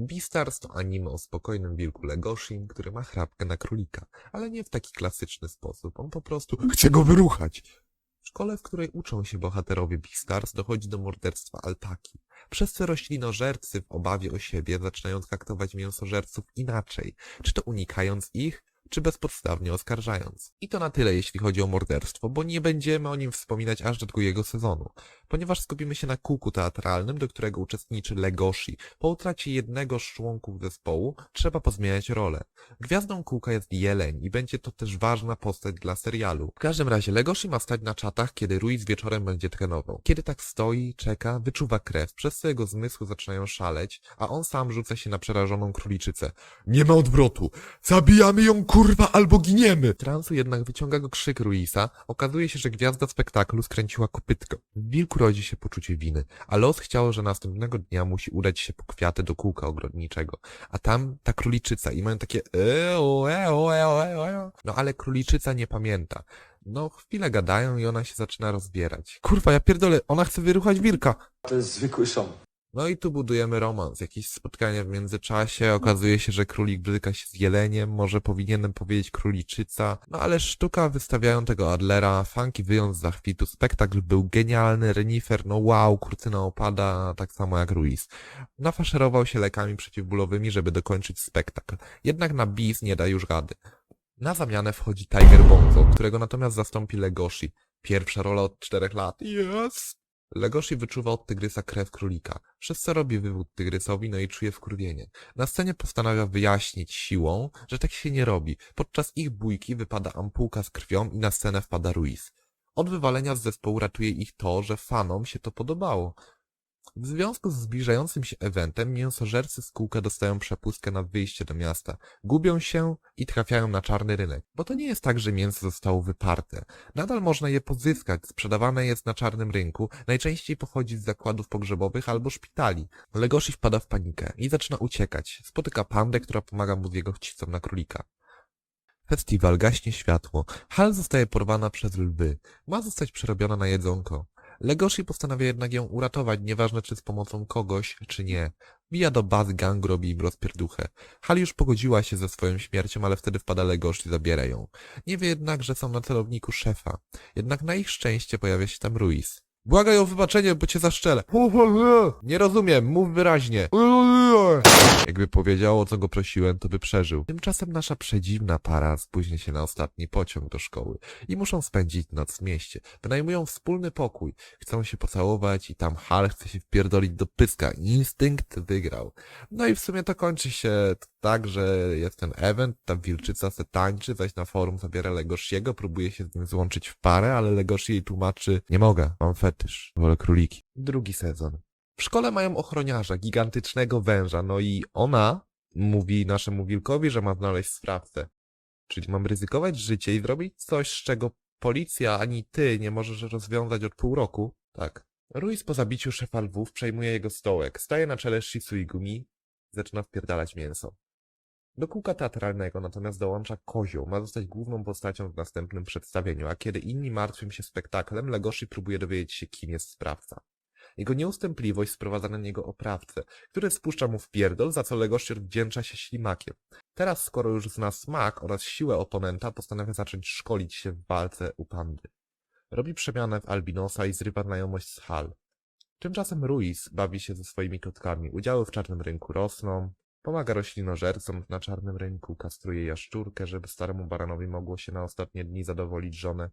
Beastars to anime o spokojnym wilku Legoshim, który ma chrapkę na królika, ale nie w taki klasyczny sposób, on po prostu chce go wyruchać. W szkole, w której uczą się bohaterowie Beastars, dochodzi do morderstwa Altaki. Przez co roślinożercy w obawie o siebie zaczynają traktować mięsożerców inaczej, czy to unikając ich, czy bezpodstawnie oskarżając. I to na tyle, jeśli chodzi o morderstwo, bo nie będziemy o nim wspominać aż do drugiego sezonu, ponieważ skupimy się na kółku teatralnym, do którego uczestniczy Legoshi. Po utracie jednego z członków zespołu trzeba pozmieniać rolę. Gwiazdą kółka jest Jeleń i będzie to też ważna postać dla serialu. W każdym razie Legoshi ma stać na czatach, kiedy Ruiz wieczorem będzie trenował. Kiedy tak stoi, czeka, wyczuwa krew, przez co jego zmysły zaczynają szaleć, a on sam rzuca się na przerażoną króliczycę. Nie ma odwrotu! Zabijamy ją kurwa albo giniemy! Transu jednak wyciąga go krzyk Ruisa. Okazuje się, że gwiazda spektaklu skręciła kopytko. W wilku rodzi się poczucie winy, a los chciał, że następnego dnia musi udać się po kwiaty do kółka ogrodniczego. A tam ta króliczyca i mają takie eo, eo, eo, eo, eo. No ale króliczyca nie pamięta. No, chwilę gadają i ona się zaczyna rozbierać. Kurwa, ja pierdolę, ona chce wyruchać wilka. To jest zwykły szon. No i tu budujemy romans, jakieś spotkania w międzyczasie, okazuje się, że królik bryka się z jeleniem, może powinienem powiedzieć króliczyca, no ale sztuka wystawiają tego Adlera, funky wyjąc z zachwytu, spektakl był genialny, renifer, no wow, kurtyna opada, tak samo jak Ruiz. Nafaszerował się lekami przeciwbólowymi, żeby dokończyć spektakl, jednak na bis nie da już rady. Na zamianę wchodzi Tiger Bonzo, którego natomiast zastąpi Legoshi. Pierwsza rola od czterech lat. Yes! Legoshi wyczuwa od tygrysa krew królika, przez co robi wywód tygrysowi, no i czuje wkurwienie. Na scenie postanawia wyjaśnić siłą, że tak się nie robi. Podczas ich bójki wypada ampułka z krwią i na scenę wpada Ruiz. Od wywalenia z zespołu ratuje ich to, że fanom się to podobało. W związku z zbliżającym się eventem mięsożercy z kółka dostają przepustkę na wyjście do miasta. Gubią się i trafiają na czarny rynek. Bo to nie jest tak, że mięso zostało wyparte. Nadal można je pozyskać, sprzedawane jest na czarnym rynku, najczęściej pochodzi z zakładów pogrzebowych albo szpitali. Legoshi wpada w panikę i zaczyna uciekać. Spotyka pandę, która pomaga mu z jego chcicą na królika. Festiwal gaśnie światło. Hal zostaje porwana przez lwy. Ma zostać przerobiona na jedzonko. Legoshi postanawia jednak ją uratować, nieważne czy z pomocą kogoś, czy nie. Bija do bazy gang, robi im rozpierduchę. Hal już pogodziła się ze swoją śmiercią, ale wtedy wpada Legoshi i zabiera ją. Nie wie jednak, że są na celowniku szefa. Jednak na ich szczęście pojawia się tam Ruiz. Błagaj o wybaczenie, bo cię zaszczelę. Nie rozumiem, mów wyraźnie. Jakby powiedział, o co go prosiłem, to by przeżył. Tymczasem nasza przedziwna para spóźni się na ostatni pociąg do szkoły i muszą spędzić noc w mieście. Wynajmują wspólny pokój, chcą się pocałować i tam Hal chce się wpierdolić do pyska. Instynkt wygrał. No i w sumie to kończy się tak, że jest ten event, ta wilczyca se tańczy, zaś na forum zabiera Legoshiego, próbuje się z nim złączyć w parę, ale Legoshi jej tłumaczy, nie mogę, mam fetysz, wolę króliki. Drugi sezon. W szkole mają ochroniarza, gigantycznego węża, no i ona mówi naszemu wilkowi, że ma znaleźć sprawcę. Czyli mam ryzykować życie i zrobić coś, z czego policja ani ty nie możesz rozwiązać od pół roku? Tak. Ruiz po zabiciu szefa lwów przejmuje jego stołek, staje na czele Shisuigumi, zaczyna wpierdalać mięso. Do kółka teatralnego natomiast dołącza Kozioł, ma zostać główną postacią w następnym przedstawieniu, a kiedy inni martwią się spektaklem, Legoshi próbuje dowiedzieć się, kim jest sprawca. Jego nieustępliwość sprowadza na niego oprawcę, który spuszcza mu w pierdol, za co Legoshi odwdzięcza się ślimakiem. Teraz, skoro już zna smak oraz siłę oponenta, postanawia zacząć szkolić się w walce u pandy. Robi przemianę w Albinosa i zrywa znajomość z Hal. Tymczasem Ruiz bawi się ze swoimi kotkami. Udziały w czarnym rynku rosną, pomaga roślinożercom na czarnym rynku, kastruje jaszczurkę, żeby staremu baranowi mogło się na ostatnie dni zadowolić żonę.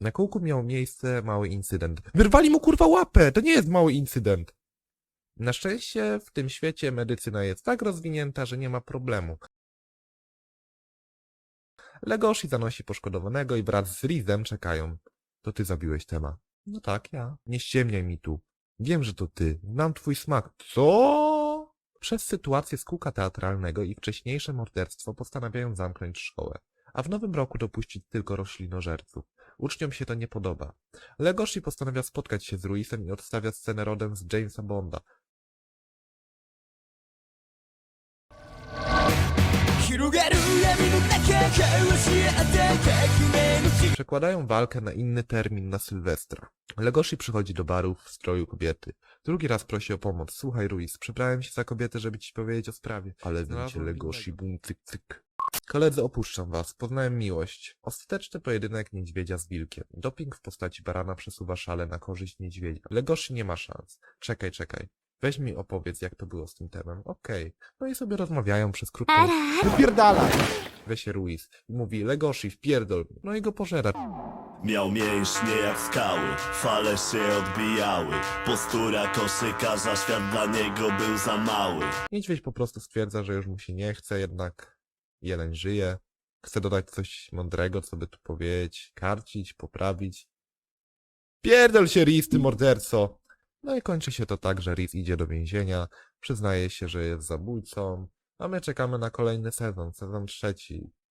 Na kółku miał miejsce mały incydent. Wyrwali mu kurwa łapę! To nie jest mały incydent! Na szczęście w tym świecie medycyna jest tak rozwinięta, że nie ma problemu. Legoshi zanosi poszkodowanego i wraz z Rizem czekają. To ty zabiłeś Tema. No tak, ja. Nie ściemniaj mi tu. Wiem, że to ty. Znam twój smak. Co? Przez sytuację z kółka teatralnego i wcześniejsze morderstwo postanawiają zamknąć szkołę, a w nowym roku dopuścić tylko roślinożerców. Uczniom się to nie podoba. Legoshi postanawia spotkać się z Ruisem i odstawia scenę rodem z Jamesa Bonda. Przekładają walkę na inny termin na Sylwestra. Legoshi przychodzi do baru w stroju kobiety. Drugi raz prosi o pomoc. Słuchaj, Ruiz, przebrałem się za kobietę, żeby ci powiedzieć o sprawie. Ale wiecie, Legoshi, bum, cyk, cyk. Koledzy, opuszczam was. Poznałem miłość. Ostateczny pojedynek niedźwiedzia z wilkiem. Doping w postaci barana przesuwa szale na korzyść niedźwiedzia. Legoshi nie ma szans. Czekaj, czekaj. Weź mi opowiedz, jak to było z tym temem. Okej. No i sobie rozmawiają przez krótką... Wypierdalaj! We się Ruiz. I mówi, Legoshi, wpierdol. No i go pożera. Miał mięśnie jak skały, fale się odbijały Postura koszykarza, świat dla niego był za mały Niedźwiedź po prostu stwierdza, że już mu się nie chce, jednak jeleń żyje. Chce dodać coś mądrego, co by tu powiedzieć, karcić, poprawić. Pierdol się, Riz, ty morderco! No i kończy się to tak, że Riz idzie do więzienia, przyznaje się, że jest zabójcą, a my czekamy na kolejny sezon, sezon trzeci.